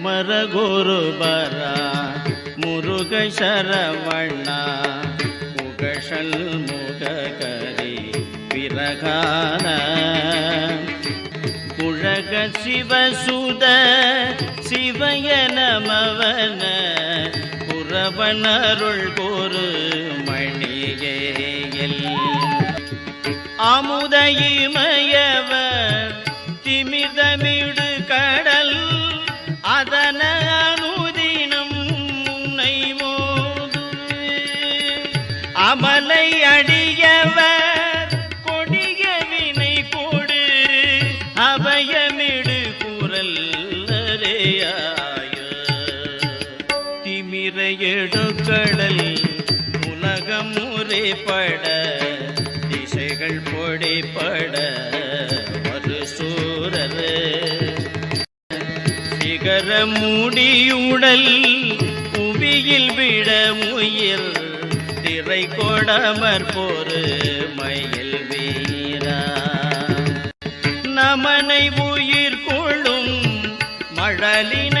குமரகுருபரா முருக சரவணா புகழல் முககரி விரகான. குழக சிவசுத சிவய நமவன புறவனருள் ஒரு மணியேயல் அமுதயிமயவர் அமலை அடியவர் கொடிய வினை கூடு அபயமிடு குரல் திமிர எடுக்கடல் உலகம் பட திசைகள் பொடிப்பட ஒரு சூரர் சிகர முடியுடல் புவியில் விட முயல் திரை கொடமர் போரு மயில் வீரா. நமனை உயிர் கொள்ளும் மழலின